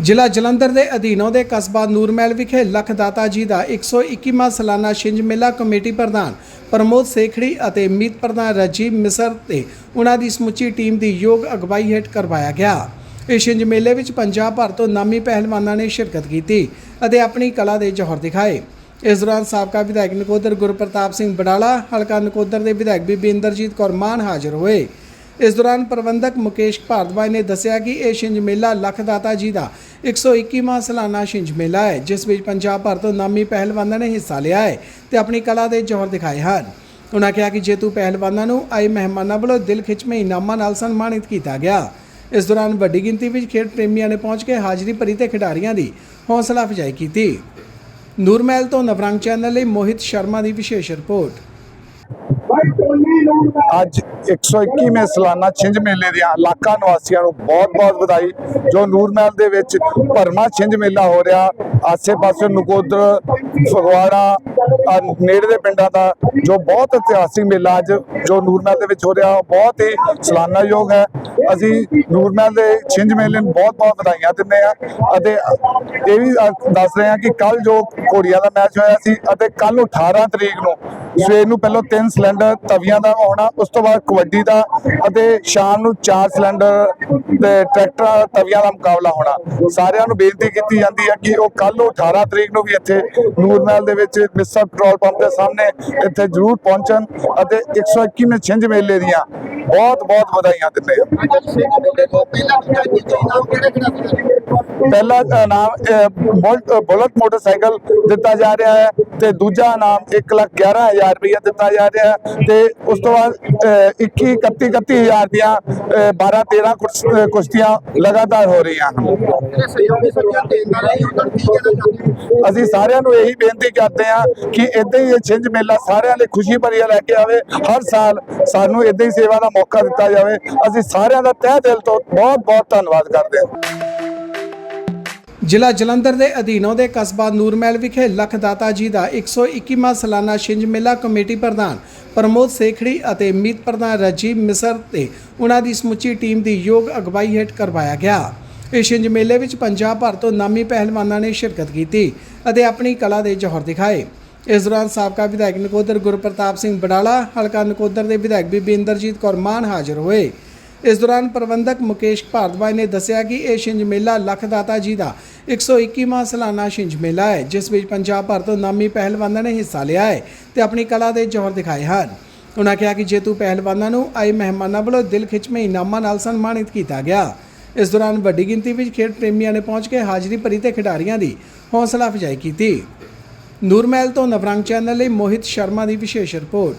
ਜ਼ਿਲ੍ਹਾ ਜਲੰਧਰ ਦੇ ਅਧੀਨੋਂ ਦੇ ਕਸਬਾ ਨੂਰਮਹਿਲ ਵਿਖੇ ਲਖਦਾਤਾ ਜੀ ਦਾ 121ਵਾਂ ਸਾਲਾਨਾ ਛਿੰਝ ਮੇਲਾ ਕਮੇਟੀ ਪ੍ਰਧਾਨ ਪ੍ਰਮੋਦ ਸੇਖੜੀ ਅਤੇ ਮੀਤ ਪ੍ਰਧਾਨ ਰਾਜੀਵ ਮਿਸਰ ਤੇ ਉਹਨਾਂ ਦੀ ਸਮੁੱਚੀ ਟੀਮ ਦੀ ਯੋਗ ਅਗਵਾਈ ਹੇਠ ਕਰਵਾਇਆ ਗਿਆ। ਇਸ ਛਿੰਝ ਮੇਲੇ ਵਿੱਚ ਪੰਜਾਬ ਭਰ ਤੋਂ ਨਾਮੀ ਪਹਿਲਵਾਨਾਂ ਨੇ ਸ਼ਿਰਕਤ ਕੀਤੀ ਅਤੇ ਆਪਣੀ ਕਲਾ ਦੇ ਜੌਹਰ ਦਿਖਾਏ। ਇਸ ਦੌਰਾਨ ਸਾਬਕਾ ਵਿਧਾਇਕ ਨਕੋਦਰ ਗੁਰਪ੍ਰਤਾਪ ਸਿੰਘ ਬਡਾਲਾ, ਹਲਕਾ ਨਕੋਦਰ ਦੇ ਵਿਧਾਇਕ ਬੀਬੀ ਇੰਦਰਜੀਤ ਕੌਰ ਮਾਨ ਹਾਜ਼ਰ ਹੋਏ। ਇਸ ਦੌਰਾਨ ਪ੍ਰਬੰਧਕ ਮੁਕੇਸ਼ ਭਾਰਦਵਾਜ ਨੇ ਦੱਸਿਆ ਕਿ ਇਹ ਛਿੰਝ ਮੇਲਾ ਲੱਖ ਦਾਤਾ ਜੀ ਦਾ 121ਵਾਂ ਸਾਲਾਨਾ ਛਿੰਝ ਮੇਲਾ ਹੈ, ਜਿਸ ਵਿੱਚ ਪੰਜਾਬ ਭਰ ਤੋਂ ਨਾਮੀ ਪਹਿਲਵਾਨਾਂ ਨੇ ਹਿੱਸਾ ਲਿਆ ਹੈ ਤੇ ਆਪਣੀ ਕਲਾ ਦੇ ਜੌਹਰ ਦਿਖਾਏ ਹਨ। ਉਨ੍ਹਾਂ ਕਿਹਾ ਕਿ ਜੇਤੂ ਪਹਿਲਵਾਨਾਂ ਨੂੰ ਆਏ ਮਹਿਮਾਨਾਂ ਵੱਲੋਂ ਦਿਲ ਖਿੱਚਵੇਂ ਇਨਾਮਾਂ ਨਾਲ ਸਨਮਾਨਿਤ ਕੀਤਾ ਗਿਆ। ਇਸ ਦੌਰਾਨ ਵੱਡੀ ਗਿਣਤੀ ਵਿੱਚ ਖੇਡ ਪ੍ਰੇਮੀਆਂ ਨੇ ਪਹੁੰਚ ਕੇ ਹਾਜ਼ਰੀ ਭਰੀ ਤੇ ਖਿਡਾਰੀਆਂ ਦੀ ਹੌਸਲਾ ਅਫਜ਼ਾਈ ਕੀਤੀ। ਨੂਰਮਹਿਲ ਤੋਂ ਨਵਰੰਗ ਚੈਨਲ ਲਈ ਮੋਹਿਤ ਸ਼ਰਮਾ ਦੀ ਵਿਸ਼ੇਸ਼ ਰਿਪੋਰਟ। ਅੱਜ 121ਵੇਂ ਸਾਲਾਨਾ ਛਿੰਝ ਮੇਲੇ ਦੀਆਂ ਇਲਾਕਾ ਨਿਵਾਸੀਆਂ ਨੂੰ ਬਹੁਤ-ਬਹੁਤ ਵਧਾਈ, ਜੋ ਨੂਰਮਹਿਲ ਦੇ ਵਿੱਚ ਭਰਮਾ ਛਿੰਝ ਮੇਲਾ ਹੋ ਰਿਹਾ, ਆਸੇ-ਪਾਸੇ ਨਕੋਦਰ, ਫਗਵਾੜਾ ਨੇੜੇ ਦੇ ਪਿੰਡਾਂ ਦਾ ਜੋ ਬਹੁਤ ਇਤਿਹਾਸਿਕ ਮੇਲਾ ਅੱਜ ਜੋ ਨੂਰਮਹਿਲ ਦੇ ਵਿੱਚ ਹੋ ਰਿਹਾ, ਉਹ ਬਹੁਤ ਹੀ ਸਲਾਨਾਯੋਗ ਹੈ। ਅਸੀਂ ਨੂਰਮਹਿਲ ਦੇ ਛਿੰਝ ਮੇਲੇ ਨੂੰ ਬਹੁਤ-ਬਹੁਤ ਵਧਾਈਆਂ ਦਿੰਦੇ ਆ ਅਤੇ ਇਹ ਵੀ ਦੱਸ ਰਹੇ ਹਾਂ ਕਿ ਕੱਲ ਜੋ ਘੋੜੀਆਂ ਦਾ ਮੈਚ ਹੋਇਆ ਸੀ ਅਤੇ ਕੱਲ ਨੂੰ 18 ਤਰੀਕ ਨੂੰ ਸਵੇਰ ਨੂੰ ਪਹਿਲਾਂ ਤਿੰਨ ਸਿਲੰਡਰ ਤਵੀਆਂ ਦਾ ਹੋਣਾ ਉਸ ਤੋਂ ਬਾਅਦ ਕਬੱਡੀ ਦਾ ਅਤੇ ਸ਼ਾਮ ਨੂੰ ਚਾਰ ਸਿਲੰਡਰ ਤੇ ਟਰੈਕਟਰ ਤਵੀਆਂ ਦਾ ਮੁਕਾਬਲਾ ਹੋਣਾ। ਸਾਰਿਆਂ ਨੂੰ ਬੇਨਤੀ ਕੀਤੀ ਜਾਂਦੀ ਹੈ ਕਿ ਉਹ ਕੱਲ ਨੂੰ 18 ਤਰੀਕ ਨੂੰ ਵੀ ਇੱਥੇ ਨੂਰਮਹਿਲ ਦੇ ਵਿੱਚ ਮਿਸਰ ਪੈਟਰੋਲ ਪੰਪ ਦੇ ਸਾਹਮਣੇ ਇੱਥੇ ਜ਼ਰੂਰ ਪਹੁੰਚਣ ਅਤੇ 121ਵੇਂ ਛਿੰਝ ਮੇਲੇ ਦੀਆਂ ਬਹੁਤ ਬਹੁਤ ਵਧਾਈਆਂ ਦਿੰਦੇ ਆ। ਪਹਿਲਾ ਇਨਾਮ ਬੁਲਟ ਬੁਲਟ ਮੋਟਰਸਾਈਕਲ ਦਿੱਤਾ ਜਾ ਰਿਹਾ ਹੈ ਤੇ ਦੂਜਾ ਇਨਾਮ 111000 ਰੁਪਏ ਦਿੱਤਾ ਜਾ ਰਿਹਾ ਹੈ ਤੇ ਉਸ ਤੋਂ ਬਾਅਦ ਅਹ, 21 31 31000 ਦੀਆਂ 12 13 ਕੁਸ਼ਤੀਆਂ ਲਗਾਤਾਰ ਹੋ ਰਹੀਆਂ ਹਨ। ਅਸੀਂ ਸਾਰਿਆਂ ਨੂੰ ਇਹੀ ਬੇਨਤੀ ਕਰਦੇ ਹਾਂ ਕਿ ਇਦਾਂ ਹੀ ਇਹ ਛਿੰਝ ਮੇਲਾ ਸਾਰਿਆਂ ਲਈ ਖੁਸ਼ੀ ਭਰੀਆ ਲੈ ਕੇ ਆਵੇ। ਹਰ ਸਾਲ ਸਾਨੂੰ ਇਦਾਂ ਹੀ ਸੇਵਾ ਦਾ ਮੌਕਾ ਦਿੱਤਾ ਜਾਵੇ। ਅਸੀਂ ਸਾਰਿਆਂ ਦਾ ਤਹਿ ਦਿਲ ਤੋਂ ਬਹੁਤ ਬਹੁਤ ਧੰਨਵਾਦ ਕਰਦੇ ਹਾਂ। ਜ਼ਿਲ੍ਹਾ ਜਲੰਧਰ ਦੇ ਅਧੀਨੋਂ ਦੇ ਕਸਬਾ ਨੂਰਮਹਿਲ ਵਿਖੇ ਲਖਦਾਤਾ ਜੀ ਦਾ 121ਵਾਂ ਸਾਲਾਨਾ ਛਿੰਝ ਮੇਲਾ ਕਮੇਟੀ ਪ੍ਰਧਾਨ ਪ੍ਰਮੋਦ ਸੇਖੜੀ ਅਤੇ ਮੀਤ ਪ੍ਰਧਾਨ ਰਾਜੀਵ ਮਿਸਰ ਤੇ ਉਹਨਾਂ ਦੀ ਸਮੁੱਚੀ ਟੀਮ ਦੀ ਯੋਗ ਅਗਵਾਈ ਹੇਠ ਕਰਵਾਇਆ ਗਿਆ। ਇਸ ਛਿੰਝ ਮੇਲੇ ਵਿੱਚ ਪੰਜਾਬ ਭਰ ਤੋਂ ਨਾਮੀ ਪਹਿਲਵਾਨਾਂ ਨੇ ਸ਼ਿਰਕਤ ਕੀਤੀ ਅਤੇ ਆਪਣੀ ਕਲਾ ਦੇ ਜੌਹਰ ਦਿਖਾਏ। ਇਸ ਦੌਰਾਨ ਸਾਬਕਾ ਵਿਧਾਇਕ ਨਕੋਦਰ ਗੁਰਪ੍ਰਤਾਪ ਸਿੰਘ ਬਡਾਲਾ, ਹਲਕਾ ਨਕੋਦਰ ਦੇ ਵਿਧਾਇਕ ਬੀਬੀ ਇੰਦਰਜੀਤ ਕੌਰ ਮਾਨ ਹਾਜ਼ਰ ਹੋਏ। ਇਸ ਦੌਰਾਨ ਪ੍ਰਬੰਧਕ ਮੁਕੇਸ਼ ਭਾਰਦਵਾਜ ਨੇ ਦੱਸਿਆ ਕਿ ਇਹ ਛਿੰਝ ਮੇਲਾ ਲੱਖ ਦਾਤਾ ਜੀ ਦਾ 121ਵਾਂ ਸਾਲਾਨਾ ਛਿੰਝ ਮੇਲਾ ਹੈ, ਜਿਸ ਵਿੱਚ ਪੰਜਾਬ ਭਰ ਤੋਂ ਨਾਮੀ ਪਹਿਲਵਾਨਾਂ ਨੇ ਹਿੱਸਾ ਲਿਆ ਹੈ ਤੇ ਆਪਣੀ ਕਲਾ ਦੇ ਜੌਹਰ ਦਿਖਾਏ ਹਨ। ਉਨ੍ਹਾਂ ਕਿਹਾ ਕਿ ਜੇਤੂ ਪਹਿਲਵਾਨਾਂ ਨੂੰ ਆਏ ਮਹਿਮਾਨਾਂ ਵੱਲੋਂ ਦਿਲ ਖਿੱਚਵੇਂ ਇਨਾਮਾਂ ਨਾਲ ਸਨਮਾਨਿਤ ਕੀਤਾ ਗਿਆ। ਇਸ ਦੌਰਾਨ ਵੱਡੀ ਗਿਣਤੀ ਵਿੱਚ ਖੇਡ ਪ੍ਰੇਮੀਆਂ ਨੇ ਪਹੁੰਚ ਕੇ ਹਾਜ਼ਰੀ ਭਰੀ ਤੇ ਖਿਡਾਰੀਆਂ ਦੀ ਹੌਸਲਾ ਅਫਜ਼ਾਈ ਕੀਤੀ। ਨੂਰਮਹਿਲ ਤੋਂ ਨਵਰੰਗ ਚੈਨਲ ਲਈ ਮੋਹਿਤ ਸ਼ਰਮਾ ਦੀ ਵਿਸ਼ੇਸ਼ ਰਿਪੋਰਟ।